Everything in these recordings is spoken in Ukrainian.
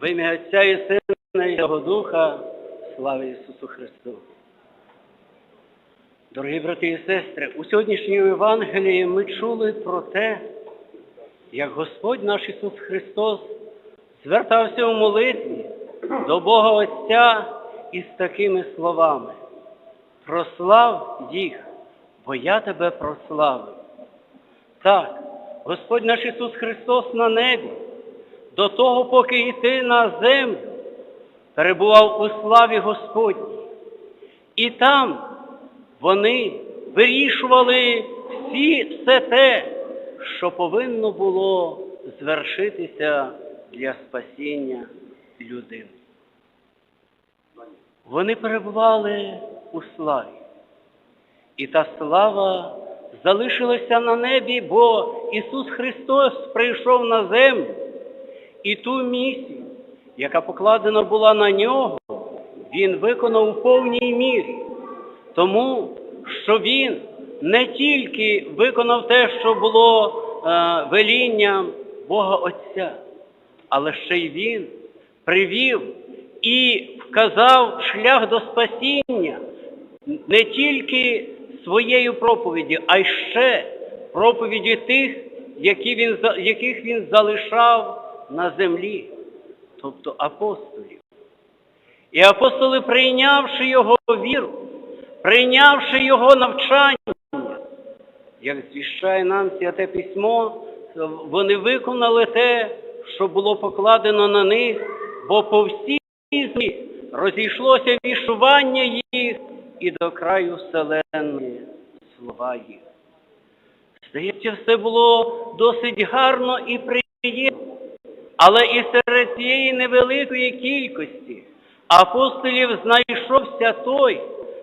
В ім'я Отця і Сина і Його Духа, слава Ісусу Христу. Дорогі брати і сестри, у сьогоднішньому Євангелії ми чули про те, як Господь наш Ісус Христос звертався у молитві до Бога Отця із такими словами. Прослав їх, бо я тебе прославив. Так, Господь наш Ісус Христос на небі, до того, поки йти на землю, перебував у славі Господній. І там вони вирішували всі все те, що повинно було звершитися для спасіння людини. Вони перебували у славі. І та слава залишилася на небі, бо Ісус Христос прийшов на землю, і ту місію, яка покладена була на нього, Він виконав у повній мірі. Тому що Він не тільки виконав те, що було е, велінням Бога Отця, але ще й Він привів і вказав шлях до спасіння не тільки своєю проповіді, а й ще проповіді тих, які він, яких він залишав на землі, тобто апостолів. І апостоли, прийнявши його віру, прийнявши його навчання, як звіщає нам святе письмо, вони виконали те, що було покладено на них, бо по всій землі розійшлося вішування їх і до краю вселенної слова їх. Здається, все було досить гарно і приємно, але і серед цієї невеликої кількості апостолів знайшовся той,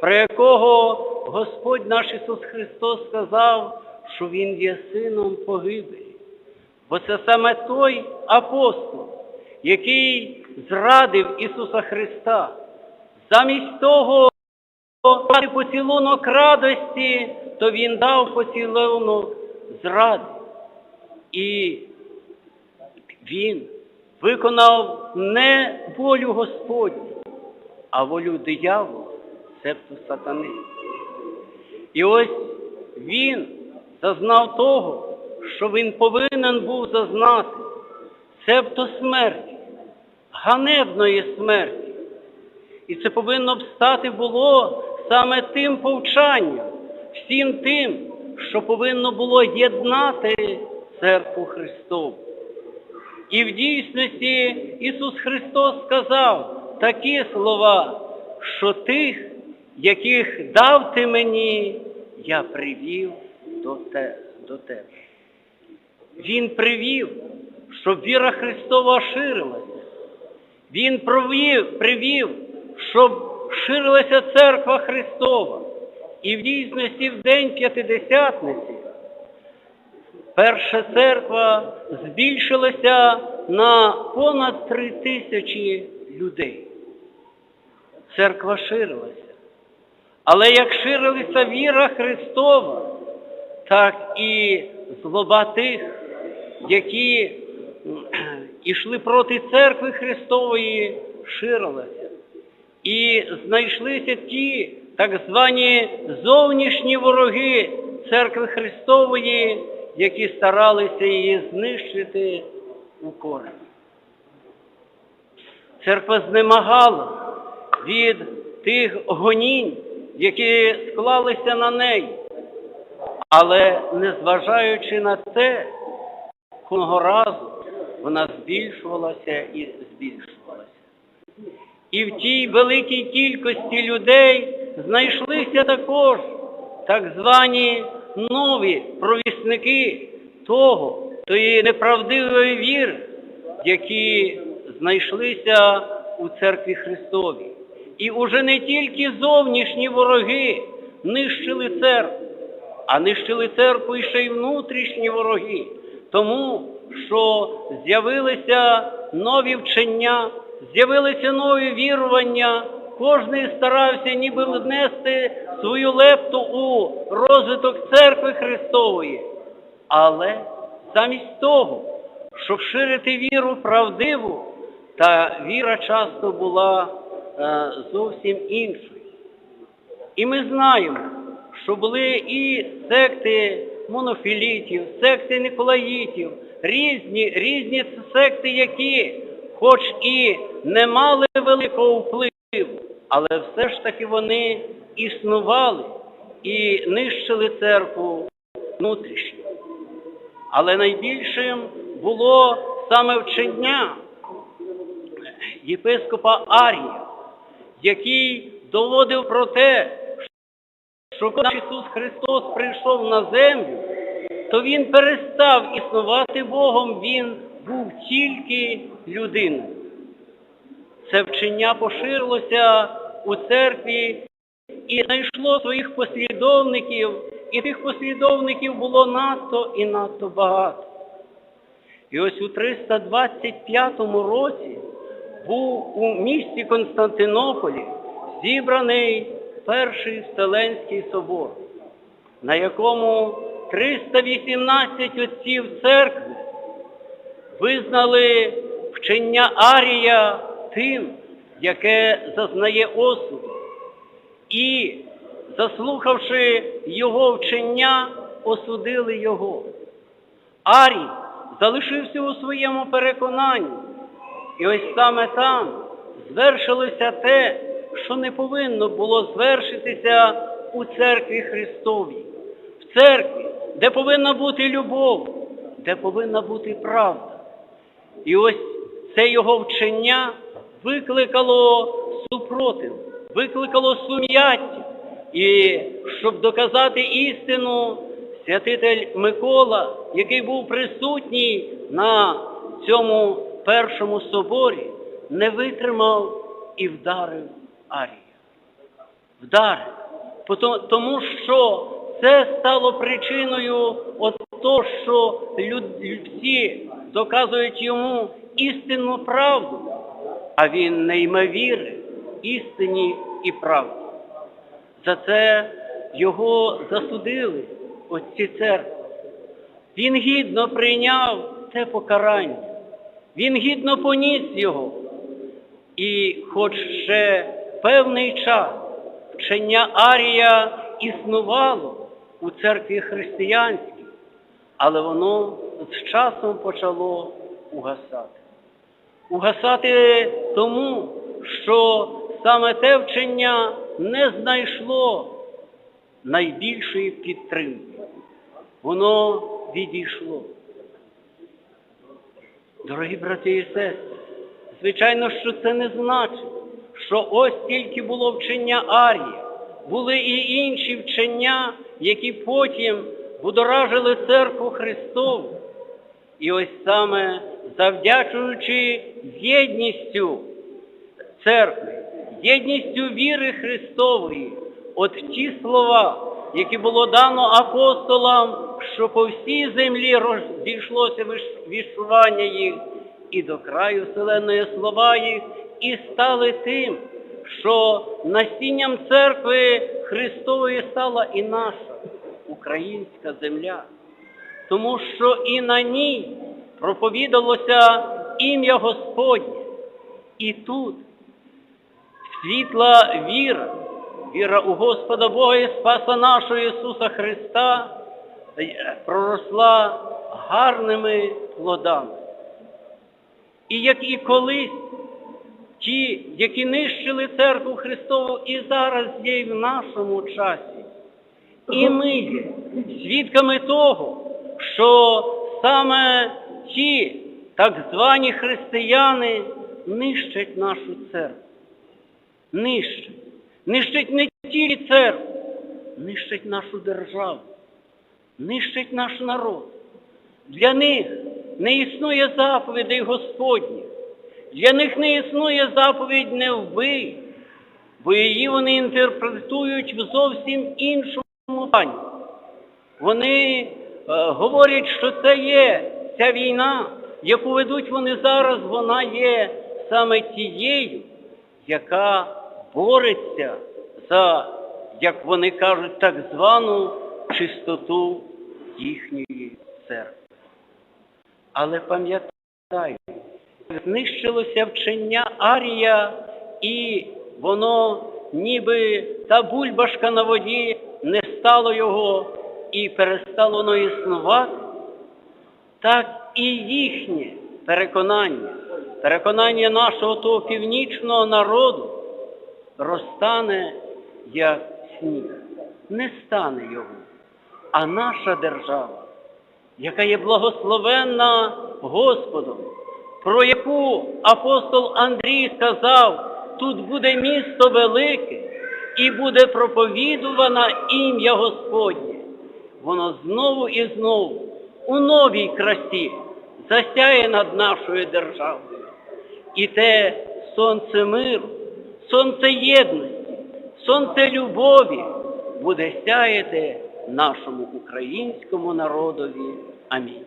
про якого Господь наш Ісус Христос сказав, що Він є сином погибелі. Бо це саме той апостол, який зрадив Ісуса Христа. Замість того, дати поцілунок радості, то Він дав поцілунок зради. І він виконав не волю Господню, а волю диявола, цебто сатани. І ось він зазнав того, що він повинен був зазнати, цебто смерті, ганебної смерті. І це повинно б стати було саме тим повчанням, всім тим, що повинно було єднати церкву Христову. І в дійсності Ісус Христос сказав такі слова, що тих, яких дав ти мені, я привів до, те, до тебе. Він привів, щоб віра Христова ширилася. Він провів, привів, щоб ширилася церква Христова. І в дійсності в день п'ятидесятниці перша церква збільшилася на понад три тисячі людей. Церква ширилася. Але як ширилася віра Христова, так і злоба тих, які м, ішли проти церкви Христової, ширилася. І знайшлися ті так звані зовнішні вороги церкви Христової, які старалися її знищити у корені. Церква знемагала від тих гонінь, які склалися на неї. Але незважаючи на це, кожного разу вона збільшувалася і збільшувалася. І в тій великій кількості людей знайшлися також так звані нові провісники того, тої неправдивої віри, які знайшлися у церкві Христовій. І уже не тільки зовнішні вороги нищили церкву, а нищили церкву і ще й внутрішні вороги, тому що з'явилися нові вчення, з'явилися нові вірування, кожен старався ніби внести свою лепту у розвиток церкви Христової. Але замість того, щоб ширити віру правдиву, та віра часто була е, зовсім іншою. І ми знаємо, що були і секти монофілітів, секти Николаїтів, різні, різні секти, які, хоч і не мали великого впливу, але все ж таки вони існували і нищили церкву внутрішньо. Але найбільшим було саме вчення єпископа Арія, який доводив про те, що коли Ісус Христос прийшов на землю, то Він перестав існувати Богом, Він був тільки людиною. Це вчення поширилося у церкві і знайшло своїх послідовників, і тих послідовників було надто і надто багато. І ось у 325 році був у місті Константинополі зібраний Перший Вселенський собор, на якому 318 отців церкви визнали вчення Арія тим, яке зазнає осуду, і, заслухавши його вчення, осудили його. Арій залишився у своєму переконанні, і ось саме там звершилося те, що не повинно було звершитися у церкві Христовій, в церкві, де повинна бути любов, де повинна бути правда. І ось це його вчення викликало супротив, викликало сум'яття. І щоб доказати істину, святитель Микола, який був присутній на цьому першому соборі, не витримав і вдарив Арія. Вдарив. Тому що це стало причиною от того, що всі доказують йому істинну правду, а він не йме віри істині і правді. За це його засудили отці церкви. Він гідно прийняв це покарання. Він гідно поніс його. І хоч ще певний час вчення Арія існувало у церкві християнській, але воно з часом почало угасати. Угасати тому, що саме те вчення не знайшло найбільшої підтримки. Воно відійшло. Дорогі брати і сестри, звичайно, що це не значить, що ось тільки було вчення Арія, були і інші вчення, які потім будоражили церкву Христову. І ось саме завдячуючи єдністю церкви, єдністю віри Христової, от ті слова, які було дано апостолам, що по всій землі розійшлося віщування їх, і до краю вселенної слова їх, і стали тим, що насінням церкви Христової стала і наша українська земля. Тому що і на ній проповідалося ім'я Господнє. І тут світла віра, віра у Господа Бога і Спаса нашого Ісуса Христа е, проросла гарними плодами. І як і колись ті, які нищили церкву Христову, і зараз є і в нашому часі. І ми є свідками того, що саме ті так звані християни нищать нашу церкву. Нищать. Нищать не тільки церкву, нищать нашу державу, нищать наш народ. Для них не існує заповідей Господніх. Для них не існує заповідь не вбий, бо її вони інтерпретують в зовсім іншому плані. Вони е, говорять, що це є ця війна, яку ведуть вони зараз, вона є саме тією, яка бореться за, як вони кажуть, так звану чистоту їхньої церкви. Але пам'ятаю, знищилося вчення Арія, і воно, ніби та бульбашка на воді, не стало його і перестало воно існувати, так і їхнє переконання, переконання нашого того північного народу розтане як сніг, не стане його. А наша держава, яка є благословенна Господом, про яку апостол Андрій сказав, тут буде місто велике і буде проповідувано ім'я Господнє. Воно знову і знову у новій красі засяє над нашою державою. І те сонце миру, сонце єдності, сонце любові буде сяяти нашому українському народові. Амінь.